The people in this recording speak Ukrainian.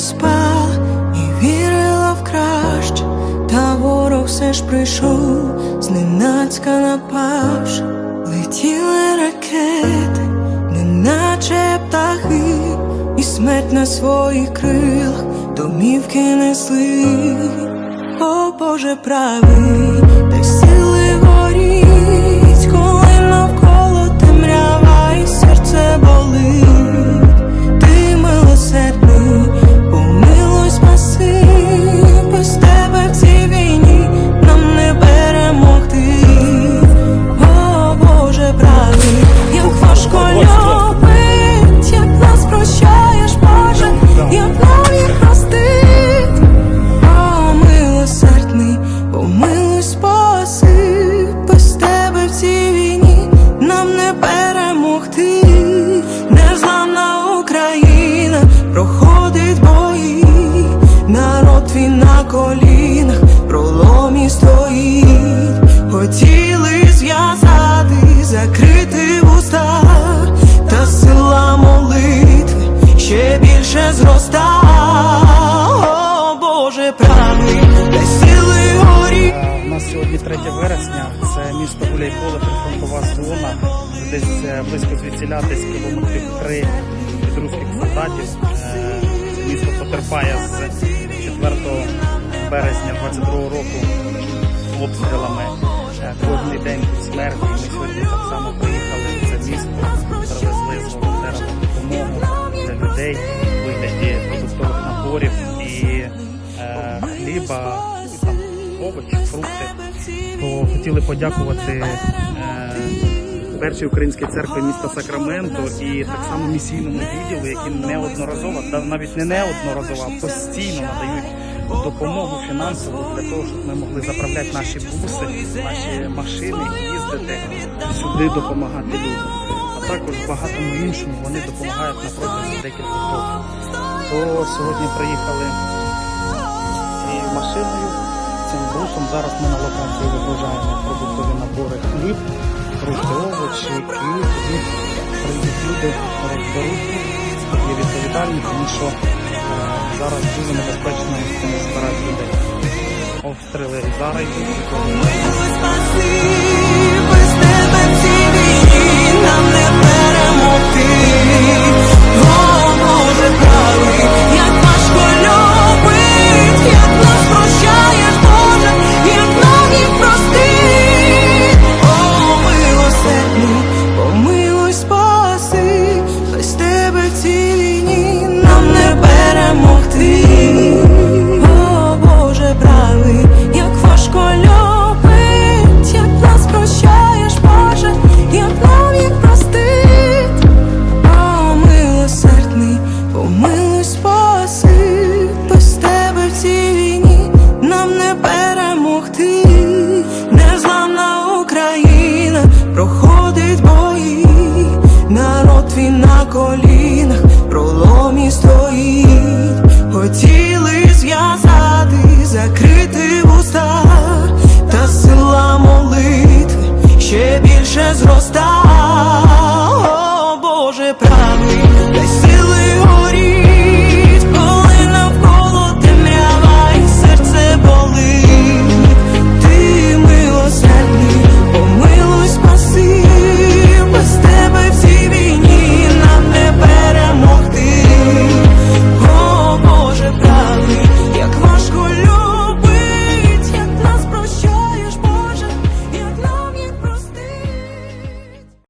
спала і вірила в краще, та ворог все ж прийшов, зненацька напавши, летіли ракети, неначе птахи, і смерть на своїх крилах домівки несли, о Боже правий. Хотіли зв'язати, закрити вуста, та сила молитви ще більше зроста. О, Боже правий, дай сили горі. У нас сьогодні 3 вересня, це місто Гуляйполе, прифронтова зона, десь е, близько звідсіля, десь кілометрів три від русських солдатів. Це місто потерпає з 4 березня 22 року обстрілами. Кожний день тут смерть. Ми сьогодні так само приїхали в це місто, привезли з волонтерами допомогу для людей у вигляді продуктових наборів і е, хліба, і овочі, фрукти. То хотіли подякувати е, першій українській церкві міста Сакраменто і так само місійному відділу, які неодноразово, навіть не неодноразово, а постійно надають допомогу фінансову для того, щоб ми могли заправляти наші буси, наші машини, їздити сюди допомагати людям. А також багатому іншому вони допомагають на протязі декількох років. То сьогодні приїхали цією машиною, цим бусом. Зараз ми на локації вигружаємо продуктові набори хліб, фрукти, овочі, тоді прийдуть люди, розберуть є відповідальні, тому що е, зараз дуже небезпечно збирати людей. Обстріли зараз. зростає.